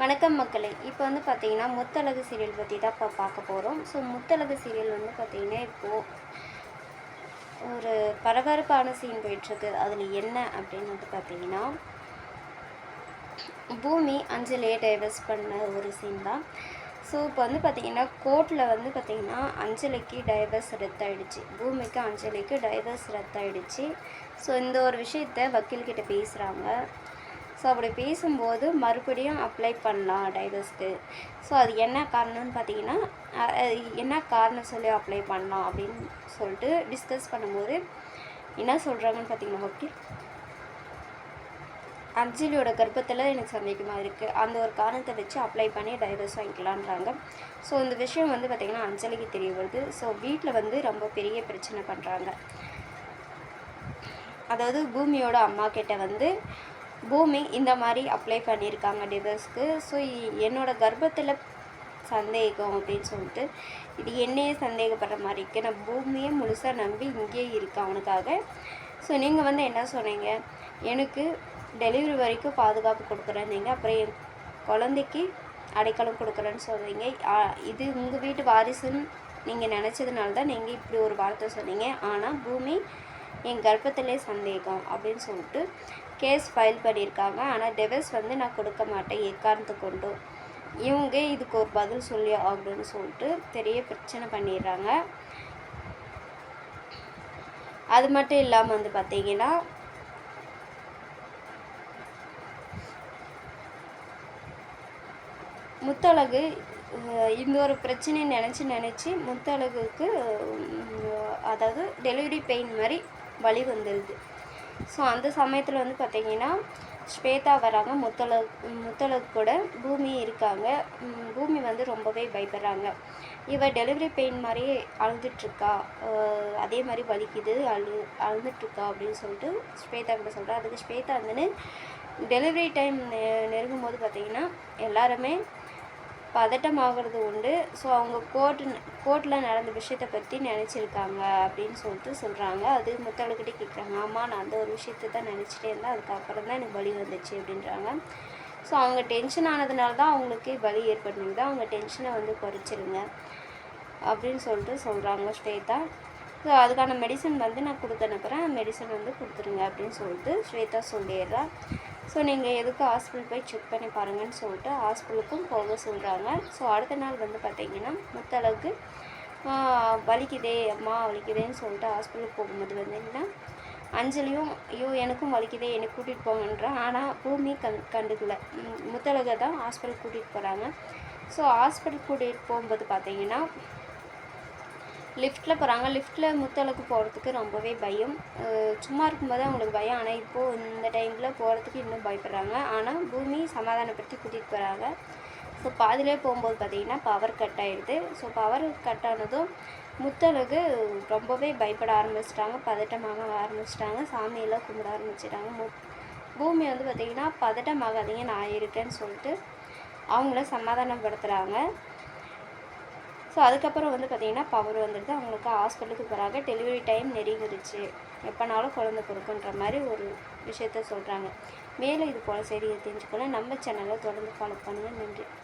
வணக்கம் மக்களே. இப்போ வந்து பார்த்தீங்கன்னா முத்தழகு சீரியல் பற்றி தான் இப்போ பார்க்க போகிறோம் ஸோ முத்தழகு சீரியல் வந்து பார்த்தீங்கன்னா இப்போது ஒரு பரபரப்பான சீன் போயிட்டுருக்கு. அதில் என்ன அப்படின்னு வந்து பார்த்தீங்கன்னா பூமி அஞ்சலியை டைவர்ஸ் பண்ண ஒரு சீன் தான். ஸோ இப்போ வந்து பார்த்தீங்கன்னா கோர்ட்டில் வந்து பார்த்தீங்கன்னா அஞ்சலிக்கு டைவர்ஸ் ரத்தாயிடுச்சு. பூமிக்கு அஞ்சலிக்கு டைவர்ஸ் ரத்தாயிடுச்சு. ஸோ இந்த ஒரு விஷயத்த வக்கீல்கிட்ட பேசுகிறாங்க ஸோ அப்படி பேசும்போது மறுபடியும் அப்ளை பண்ணலாம் டைவர்ஸ்க்கு ஸோ அது என்ன காரணம்னு பார்த்தீங்கன்னா என்ன காரணம் சொல்லி அப்ளை பண்ணலாம் அப்படின்னு சொல்லிட்டு டிஸ்கஸ் பண்ணும்போது என்ன சொல்கிறாங்கன்னு பார்த்தீங்கன்னா ஓகே அஞ்சலியோட கர்ப்பத்தில் எனக்கு சந்தேகமாக இருக்குது அந்த ஒரு காரணத்தை வச்சு அப்ளை பண்ணி டைவர்ஸ் வாங்கிக்கலான்றாங்க ஸோ இந்த விஷயம் வந்து பார்த்திங்கன்னா அஞ்சலிக்கு தெரிய வருது. ஸோ வீட்டில் வந்து ரொம்ப பெரிய பிரச்சனை பண்ணுறாங்க அதாவது பூமியோட அம்மா கிட்ட வந்து பூமி இந்த மாதிரி அப்ளை பண்ணியிருக்காங்க டிவர்ஸ்க்கு ஸோ என்னோட கர்ப்பத்தில் சந்தேகம் அப்படின்னு சொல்லிட்டு இது என்னையே சந்தேகப்படுற மாதிரி இருக்குது நான் பூமியை முழுசாக நம்பி இங்கேயே இருக்கேன் அவனுக்காக. ஸோ நீங்கள் வந்து என்ன சொன்னீங்க? எனக்கு டெலிவரி வரைக்கும் பாதுகாப்பு கொடுக்குறேன்னீங்க அப்புறம் என் குழந்தைக்கு அடைக்கலம் கொடுக்குறேன்னு சொல்கிறீங்க இது உங்கள் வீட்டு வாரிசுன்னு நீங்கள் நினச்சதுனால தான் நீங்கள் இப்படி ஒரு வார்த்தை சொன்னீங்க. ஆனால் பூமி என் கர்ப்பத்திலே சந்தேகம் அப்படின்னு சொல்லிட்டு கேஸ் ஃபைல் பண்ணியிருக்காங்க. ஆனால் டெவஸ் வந்து நான் கொடுக்க மாட்டேன். எக்காரணத்து கொண்டும் இவங்க இதுக்கு ஒரு பதில் சொல்லி ஆகணும்னு சொல்லிட்டு பெரிய பிரச்சனை பண்ணிடுறாங்க. அது மட்டும் இல்லாமல் வந்து பார்த்தீங்கன்னா முத்தழகு இந்த ஒரு பிரச்சனையை நினச்சி நினச்சி முத்தழகுக்கு அதாவது டெலிவரி பெயின் மாதிரி வலி வந்துடுது ஸோ அந்த சமயத்தில் வந்து பார்த்திங்கன்னா ஸ்வேதா வராங்க. முத்தழகு முத்தழகு கூட பூமி இருக்காங்க. பூமி வந்து ரொம்பவே பயப்படுறாங்க. இவ டெலிவரி பெயின் மாதிரியே அழுதுட்ருக்கா. அதே மாதிரி வலிக்குது. அழு அழுதுட்ருக்கா அப்படின்னு சொல்லிட்டு ஸ்வேதா கிட்ட சொல்கிறா அதுக்கு ஸ்வேதா வந்துன்னு டெலிவரி டைம் நெ நெருங்கும் போது பார்த்திங்கன்னா எல்லாருமே பதட்டமாகிறது உண்டு. ஸோ அவங்க கோர்ட் கோர்ட்டில் நடந்த விஷயத்தை பற்றி நினச்சிருக்காங்க அப்படின்னு சொல்லிட்டு சொல்கிறாங்க அது முத்தழகிட்டே கேட்குறாங்க ஆமாம் நான் அந்த ஒரு விஷயத்தை தான் நினச்சிட்டே இருந்தேன். அதுக்கப்புறம் தான் எனக்கு வலி வந்துச்சு அப்படின்றாங்க. ஸோ அவங்க டென்ஷன் ஆனதுனால தான் அவங்களுக்கு வலி ஏற்பட்டுருக்குது அவங்க டென்ஷனை வந்து குறைச்சிருங்க அப்படின்னு சொல்லிட்டு சொல்கிறாங்க ஸ்வேதா. ஸோ அதுக்கான மெடிசன் வந்து நான் கொடுத்து அனுப்புகிறேன் மெடிசன் வந்து கொடுத்துருங்க அப்படின்னு சொல்லிட்டு ஸ்வேதா சொல்லிடுறா. ஸோ நீங்கள் எதுக்கு ஹாஸ்பிட்டல் போய் செக் பண்ணி பாருங்கன்னு சொல்லிட்டு ஹாஸ்பிட்டலுக்கும் போக சொல்கிறாங்க ஸோ அடுத்த நாள் வந்து பார்த்திங்கன்னா முத்தளவுக்கு வலிக்குதே அம்மா வலிக்குதேன்னு சொல்லிட்டு ஹாஸ்பிட்டலுக்கு போகும்போது வந்தீங்கன்னா அஞ்சலியும் ஐயோ எனக்கும் வலிக்குதே என்னை கூட்டிகிட்டு போங்கன்றான் ஆனால் பூமி கண் கண்டுக்கல. ம், முத்தழகை தான் ஹாஸ்பிட்டல் கூட்டிகிட்டு போகிறாங்க ஸோ ஹாஸ்பிட்டல் கூட்டிகிட்டு போகும்போது பார்த்தீங்கன்னா லிஃப்ட்டில் போகிறாங்க லிஃப்ட்டில் முத்தளவுக்கு போகிறதுக்கு ரொம்பவே பயம். சும்மா இருக்கும்போது அவங்களுக்கு பயம். ஆனால் இப்போது இந்த டைமில் போகிறதுக்கு இன்னும் பயப்படுறாங்க. ஆனால் பூமி சமாதானப்படுத்தி கூட்டிகிட்டு போகிறாங்க ஸோ பாதியிலே போகும்போது பார்த்திங்கன்னா பவர் கட் ஆகிடுது ஸோ பவர் கட் ஆனதும் முத்தழகு ரொம்பவே பயப்பட ஆரம்பிச்சிட்டாங்க. பதட்டமாக ஆரம்பிச்சிட்டாங்க. சாமியெல்லாம் கும்பிட ஆரம்பிச்சிட்டாங்க. மு பூமி வந்து பார்த்திங்கன்னா பதட்டமாகாதீங்க நான் இருக்கேன்னு சொல்லிட்டு அவங்கள சமாதானப்படுத்துகிறாங்க ஸோ அதுக்கப்புறம் வந்து பார்த்திங்கன்னா பவர் வந்துடுது. அவங்களுக்கு ஹாஸ்பிட்டலுக்கு போகிறாங்க டெலிவரி டைம் நெருங்கிருச்சு. எப்போனாலும் குழந்தை கொடுக்குன்ற மாதிரி ஒரு விஷயத்த சொல்கிறாங்க மேலும் இது போல் செய்தியை தெரிஞ்சுக்கணும் நம்ம சேனலை தொடர்ந்து ஃபாலோ பண்ணுங்கள் நன்றி.